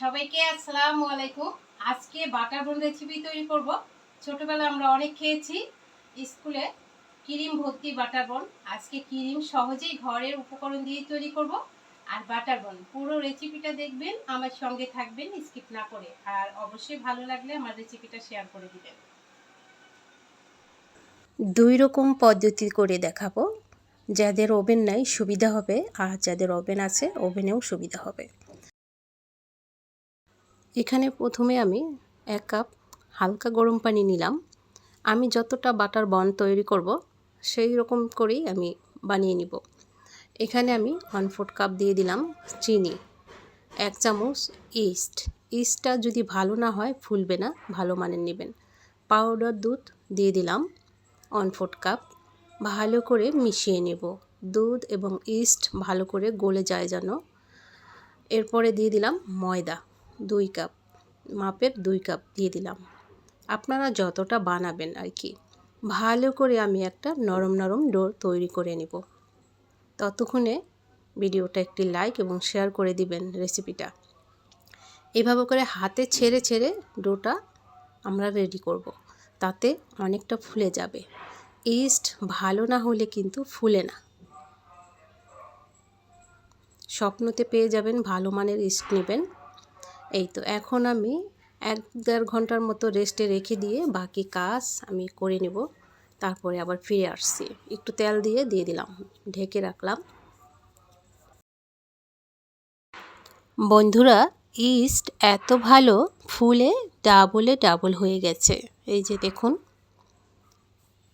সবাইকে আসসালামু আলাইকুম। আজকে বাটার বন রেসিপি তৈরি করব। ছোটবেলায় আমরা অনেক খেয়েছি স্কুলে। ক্রিম ভর্তি বাটার বন। আজকে ক্রিম সহজেই ঘরের উপকরণ দিয়ে তৈরি করব। আর বাটার বন, পুরো রেসিপিটা দেখবেন, আমার সঙ্গে থাকবেন স্কিপ না করে। আর অবশ্যই ভালো লাগলে আমার রেসিপিটা শেয়ার করে দিবেন। দুই রকম পদ্ধতি করে দেখাবো। যাদের ওভেন নাই, সুবিধা হবে। আর যাদের ওভেন আছে ওভেনেও সুবিধা হবে। এখানে প্রথমে আমি এক কাপ হালকা গরম পানি নিলাম। আমি যতটা বাটার বন তৈরি করব, সেই রকম করেই আমি বানিয়ে নিব। এখানে আমি ওয়ান ফোর্থ কাপ দিয়ে দিলাম চিনি, এক চামচ ইস্ট। ইস্টটা যদি ভালো না হয়, ফুলবে না, ভালো মানের নেবেন। পাউডার দুধ দিয়ে দিলাম ওয়ান ফোর্থ কাপ। ভালো করে মিশিয়ে নেব। দুধ এবং ইস্ট ভালো করে গলে যায় যেন। এরপরে দিয়ে দিলাম ময়দা। দুই কাপ, মাপের দুই কাপ দিয়ে দিলাম। আপনারা যতটা বানাবেন আর কি, ভালো করে আমি একটা নরম নরম ডো তৈরি করে নেব। ততক্ষণে ভিডিওটা একটি লাইক এবং শেয়ার করে দিবেন রেসিপিটা। এভাবে করে হাতে ছেড়ে ছেড়ে ডোটা আমরা রেডি করব। তাতে অনেকটা ফুলে যাবে। ইস্ট ভালো না হলে কিন্তু ফুলে না। স্বপ্নতে পেয়ে যাবেন, ভালো মানের ইস্ট নেবেন। এই তো, এখন আমি এক দেড় ঘণ্টার মতো রেস্টে রেখে দিয়ে বাকি কাজ আমি করে নেব। তারপরে আবার ফিরে আসছি। একটু তেল দিয়ে দিয়ে দিলাম, ঢেকে রাখলাম। বন্ধুরা ইস্ট এত ভালো, ফুলে ডাবলে ডাবল হয়ে গেছে। এই যে দেখুন,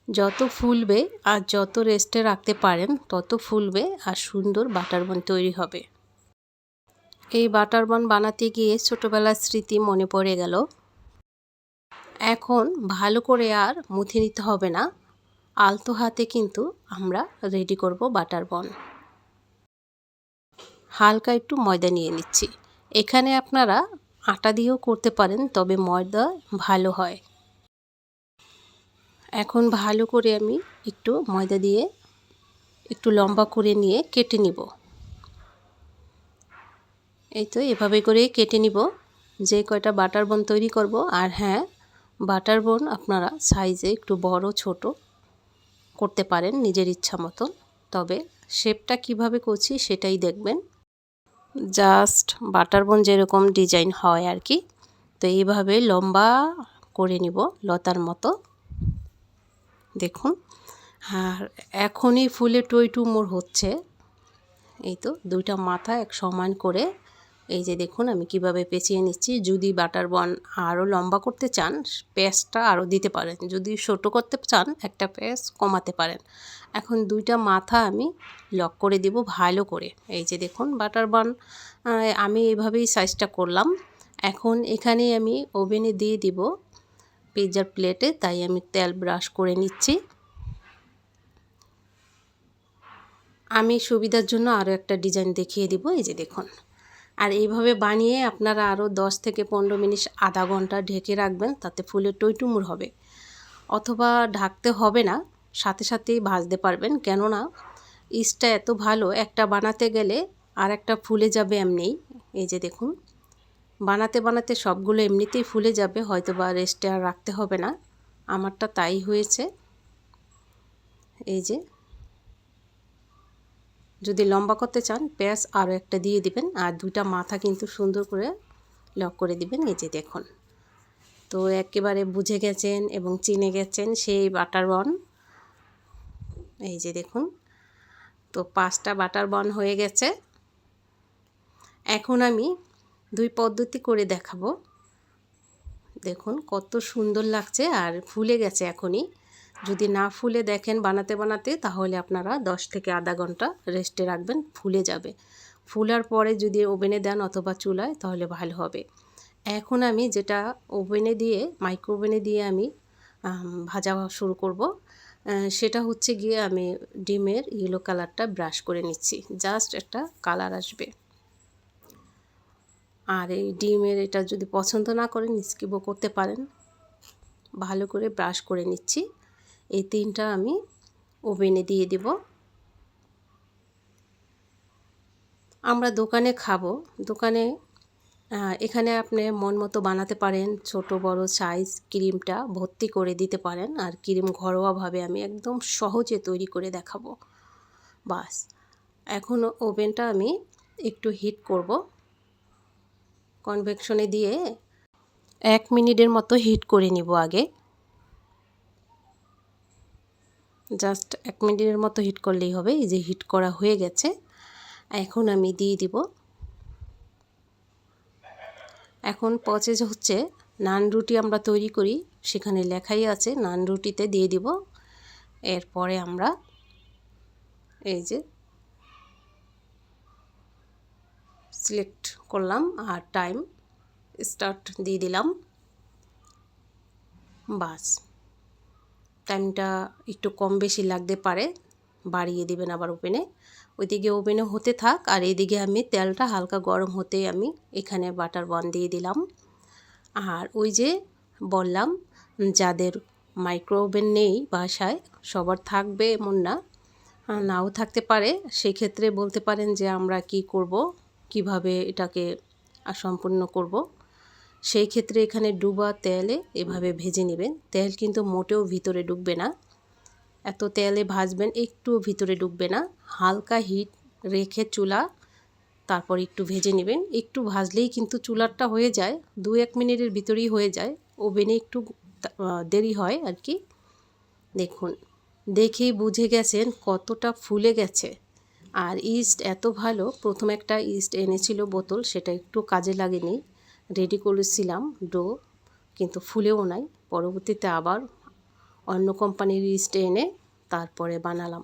যত ফুলবে আর যত রেস্টে রাখতে পারেন, তত ফুলবে আর সুন্দর বাটার বন তৈরি হবে। এই বাটার বন বানাতে গিয়ে ছোটোবেলার স্মৃতি মনে পড়ে গেল। এখন ভালো করে আর মুথে নিতে হবে না। আলতো হাতে কিন্তু আমরা রেডি করব বাটার বন। হালকা একটু ময়দা নিয়ে নিচ্ছি। এখানে আপনারা আটা দিয়েও করতে পারেন, তবে ময়দা ভালো হয়। এখন ভালো করে আমি একটু ময়দা দিয়ে একটু লম্বা করে নিয়ে কেটে নিব। এই তো এভাবে করে কেটে নিব। যে কয়টা বাটার বন তৈরি করব, আর হ্যাঁ বাটার বন আপনারা সাইজে একটু বড়, ছোট করতে পারেন নিজের ইচ্ছা মতো তবে শেপটা কীভাবে করছি সেটাই দেখবেন। জাস্ট বাটার বন যেরকম ডিজাইন হয় আর কি, তো এইভাবে লম্বা করে নিব লতার মতো। দেখুন, আর এখনই ফুলে টই টুমোর হচ্ছে। এই তো দুইটা মাথা এক সমান করে এই যে দেখুন, আমি কীভাবে পেঁচিয়ে নিচ্ছি। যদি বাটার বন আরও লম্বা করতে চান পেঁয়াজটা আরও দিতে পারেন। যদি ছোটো করতে চান, একটা পেঁয়াজ কমাতে পারেন। এখন দুইটা মাথা আমি লক করে দিব ভালো করে। এই যে দেখুন, বাটার বন আমি এইভাবেই সাইজটা করলাম। এখন এখানে আমি ওভেনে দিয়ে দিব পিৎজার প্লেটে, তাই আমি তেল ব্রাশ করে নিচ্ছি। আমি সুবিধার জন্য আরও একটা ডিজাইন দেখিয়ে দিব। এই যে দেখুন। আর এইভাবে বানিয়ে আপনারা আরও দশ থেকে পনেরো মিনিট আধা ঘণ্টা ঢেকে রাখবেন, তাতে ফুলে টইটুমুর হবে। অথবা ঢাকতে হবে না, সাথে সাথেই ভাজতে পারবেন। কেননা, ইস্টটা এত ভালো, একটা বানাতে গেলে আর একটা ফুলে যাবে এমনিই। এই যে দেখুন, বানাতে বানাতে সবগুলো এমনিতেই ফুলে যাবে হয়তো বা রেস্টে আর রাখতে হবে না। আমারটা তাই হয়েছে। এই যে যদি লম্বা করতে চান পেঁয়াজ আরও একটা দিয়ে দিবেন। আর দুইটা মাথা কিন্তু সুন্দর করে লক করে দিবেন। এই যে দেখুন। তো একেবারে বুঝে গেছেন এবং চিনে গেছেন সেই বাটার বন। এই যে দেখুন। তো পাঁচটা বাটার বন হয়ে গেছে। এখন আমি দুই পদ্ধতি করে দেখাবো। দেখুন কত সুন্দর লাগছে আর ফুলে গেছে এখনই। যদি না ফুলে দেখেন বানাতে বানাতে, তাহলে আপনারা দশ থেকে আধা ঘণ্টা রেস্টে রাখবেন, ফুলে যাবে। ফুলার পরে যদি ওভেনে দেন অথবা চুলায়, তাহলে ভালো হবে। এখন আমি যেটা ওভেনে দিয়ে মাইক্রো ওভেনে দিয়ে আমি ভাজা শুরু করব। সেটা হচ্ছে গিয়ে আমি ডিমের ইয়েলো কালারটা ব্রাশ করে নিচ্ছি। জাস্ট একটা কালার আসবে। আর এই ডিমের এটা যদি পছন্দ না করেন স্কিপও করতে পারেন। ভালো করে ব্রাশ করে নিচ্ছি। এই তিনটা আমি ওভেনে দিয়ে দিব। আমরা দোকানে খাব। দোকানে এখানে আপনি মন মতো বানাতে পারেন, ছোট, বড় সাইজ ক্রিমটা ভর্তি করে দিতে পারেন আর ক্রিম ঘরোয়াভাবে আমি একদম সহজে তৈরি করে দেখাবো। বাস, এখন ওভেনটা আমি একটু হিট করব। কনভেকশনে দিয়ে এক মিনিটের মতো হিট করে নিব আগে। জাস্ট এক মিনিটের মতো হিট করলেই হবে, এই যে হিট করা হয়ে গেছে। এখন আমি দিয়ে দিব। এখন প্রসেস হচ্ছে, নান রুটি আমরা তৈরি করি, সেখানে লেখাই আছে, নান রুটিতে দিয়ে দিব। এরপরে আমরা এই যে সিলেক্ট করলাম আর টাইম স্টার্ট দিয়ে দিলাম। বাস। টাইমটা একটু কম বেশি লাগতে পারে, বাড়িয়ে দেবেন আবার ওপেনে ওইদিকে ওভেনে হতে থাক, আর এদিকে আমি তেলটা হালকা গরম হতে আমি এখানে বাটার বন দিয়ে দিলাম। আর ওই যে বললাম, যাদের মাইক্রো ওভেন নেই বাসায়, সবার থাকবে এমন না নাও থাকতে পারে। সেই ক্ষেত্রে বলতে পারেন যে আমরা কি করব, কীভাবে এটাকে সম্পূর্ণ করব। সেই ক্ষেত্রে এখানে ডুবা তেলে এভাবে ভেজে নেবেন। তেল কিন্তু মোটেও ভিতরে ডুববে না। এত তেলে ভাজবেন, একটুও ভিতরে ডুববে না। হালকা হিট রেখে চুলা, তারপর একটু ভেজে নেবেন। একটু ভাজলেই কিন্তু চুলারটা হয়ে যায় দু এক মিনিটের ভিতরেই হয়ে যায়। ওভেনে একটু দেরি হয় আর কি। দেখুন, দেখেই বুঝে গেছেন কতটা ফুলে গেছে। আর ইস্ট এত ভালো, প্রথম একটা ইস্ট এনেছিল বোতল, সেটা একটু কাজে লাগেনি। রেডি করেছিলাম ডো, কিন্তু ফুলেও নাই। পরবর্তীতে আবার অন্য কোম্পানির ইস্ট এনে তারপরে বানালাম।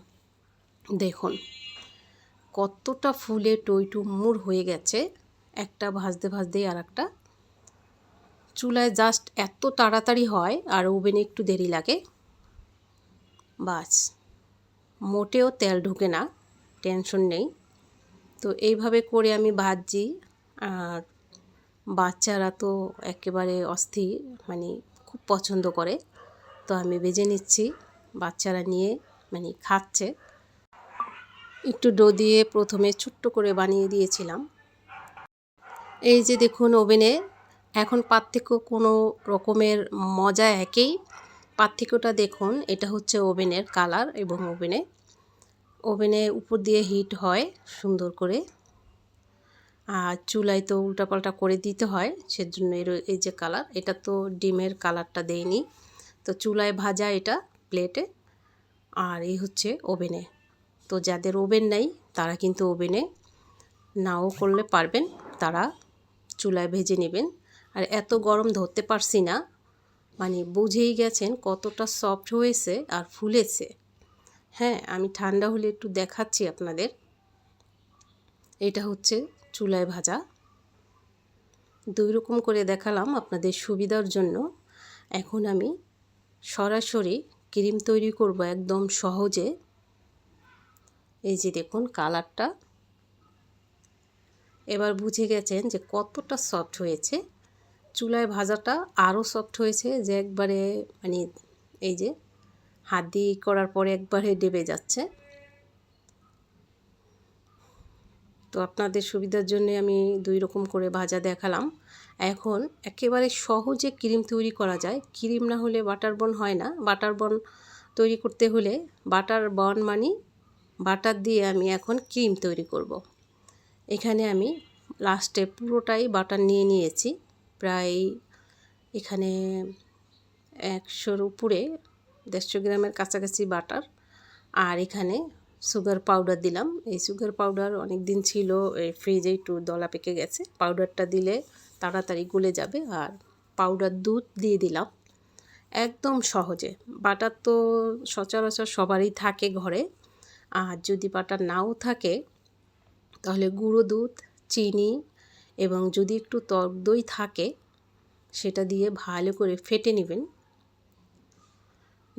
দেখুন, কতটা ফুলে টইটু মুড় হয়ে গেছে। একটা ভাজতে ভাজতেই আর একটা চুলায় জাস্ট এত তাড়াতাড়ি হয় আর ওভেনে একটু দেরি লাগে। বাস, মোটেও তেল ঢুকে না, টেনশন নেই। তো এইভাবে করে আমি ভাজছি আর বাচ্চারা তো একেবারে অস্থির মানে খুব পছন্দ করে। তো আমি বেজে নিচ্ছি, বাচ্চারা নিয়ে মানে খাচ্ছে। একটু ডো দিয়ে প্রথমে ছোট্ট করে বানিয়ে দিয়েছিলাম। এই যে দেখুন ওভেনে, এখন পার্থক্য কোনো রকমের মজা একই। পার্থক্যটা দেখুন, এটা হচ্ছে ওভেনের কালার এবং ওভেনে। ওভেনে উপর দিয়ে হিট হয় সুন্দর করে। আর চুলায় তো উল্টাপাল্টা করে দিতে হয়, সেজন্য এর এই যে কালার, এটা তো ডিমের কালারটা দেয়নি তো চুলায় ভাজা এটা প্লেটে, আর এই হচ্ছে ওভেনে। তো যাদের ওভেন নাই, তারা কিন্তু ওভেনে নাও করলে পারবেন, তারা চুলায় ভেজে নেবেন। আর এত গরম ধরতে পারছি না মানে বুঝেই গেছেন কতটা সফট হয়েছে আর ফুলেছে। হ্যাঁ আমি ঠান্ডা হলে একটু দেখাচ্ছি আপনাদের। এটা হচ্ছে চুলায় ভাজা। দুই রকম করে দেখালাম আপনাদের সুবিধার জন্য। এখন আমি সরাসরি ক্রিম তৈরি করব একদম সহজে। এই যে দেখুন কালারটা। এবার বুঝে গেছেন যে কতটা সফট হয়েছে। চুলায় ভাজাটা আরও সফট হয়েছে যে একবারে মানে এই যে হাত দিয়ে করার পরে একবারে ডেবে যাচ্ছে। তো আপনাদের সুবিধার জন্য আমি দুই রকম করে ভাজা দেখালাম। এখন একেবারে সহজে ক্রিম তৈরি করা যায়। ক্রিম না হলে বাটার বন হয় না। বাটার বন তৈরি করতে হলে বাটার বন মানি বাটার দিয়ে আমি এখন ক্রিম তৈরি করব। এখানে আমি লাস্টে পুরোটাই বাটার নিয়ে নিয়েছি। প্রায় এখানে একশোর উপরে দেড়শো গ্রামের কাছাকাছি বাটার। আর এখানে সুগার পাউডার দিলাম। এই সুগার পাউডার অনেক দিন ছিল, এই ফ্রিজে একটু দলা পেকে গেছে। পাউডারটা দিলে তাড়াতাড়ি গলে যাবে আর পাউডার দুধ দিয়ে দিলাম। একদম সহজে। বাটার তো সচরাচর সবারই থাকে ঘরে। আর যদি বাটার নাও থাকে, তাহলে গুঁড়ো দুধ, চিনি এবং যদি একটু টক দই থাকে, সেটা দিয়ে ভালো করে ফেটে নেবেন।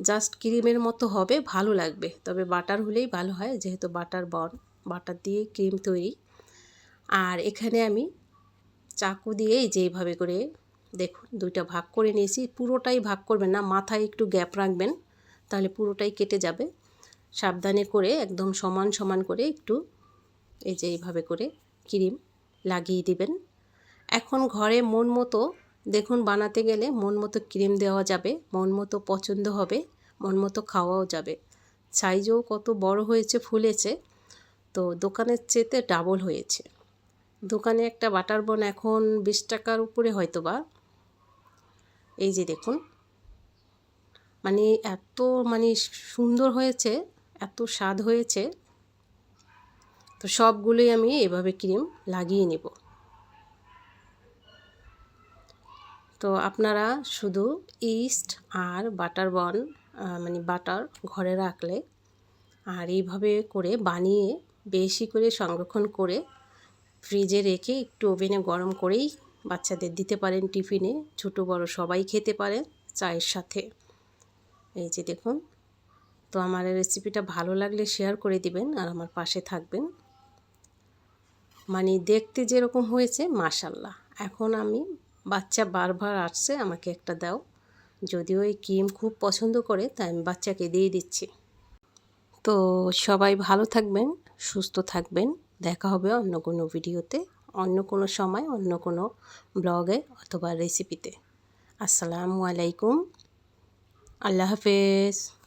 জাস্ট ক্রিমের মতো হবে, ভালো লাগবে। তবে বাটার হলেই ভালো হয়, যেহেতু বাটার বন, বাটার দিয়ে ক্রিম তৈরি। আর এখানে আমি চাকু দিয়ে যেইভাবে করে, দেখুন, দুইটা ভাগ করে নিয়েছি। পুরোটাই ভাগ করবেন না, মাথায় একটু গ্যাপ রাখবেন, তাহলে পুরোটাই কেটে যাবে। সাবধানে করে, একদম সমান সমান করে একটু এই যে এইভাবে করে ক্রিম লাগিয়ে দিবেন। এখন ঘরে মন মতো দেখুন, বানাতে গেলে মন মতো ক্রিম দেওয়া যাবে, মন মতো পছন্দ হবে, মন মতো খাওয়াও যাবে। সাইজও কত বড় হয়েছে, ফুলেছে, তো দোকানের চেতে ডাবল হয়েছে। দোকানে একটা বাটার বন এখন বিশ টাকার উপরে হয়তো বা এই যে দেখুন মানে এত মানে সুন্দর হয়েছে, এত স্বাদ হয়েছে। তো সবগুলোই আমি এভাবে ক্রিম লাগিয়ে নেব। তো আপনারা শুধু ইস্ট আর বাটার বন মানে বাটার ঘরে রাখলে আর এইভাবে করে বানিয়ে বেশি করে সংরক্ষণ করে ফ্রিজে রেখে একটু ওভেনে গরম করেই বাচ্চাদের দিতে পারেন টিফিনে। ছোটো, বড় সবাই খেতে পারেন চায়ের সাথে। এই যে দেখুন, তো আমার রেসিপিটা ভালো লাগলে শেয়ার করে দিবেন আর আমার পাশে থাকবেন। মানে দেখতে যেরকম হয়েছে মাশাল্লাহ এখন আমি বাচ্চা বারবার আসছে, আমাকে একটা দাও। যদিও এই ক্রিম খুব পছন্দ করে, তাই আমি বাচ্চাকে দিয়ে দিচ্ছি। তো সবাই ভালো থাকবেন, সুস্থ থাকবেন। দেখা হবে অন্য কোনো ভিডিওতে, অন্য কোনো সময়, অন্য কোনো ব্লগে অথবা রেসিপিতে আসসালামু আলাইকুম। আল্লাহ হাফেজ।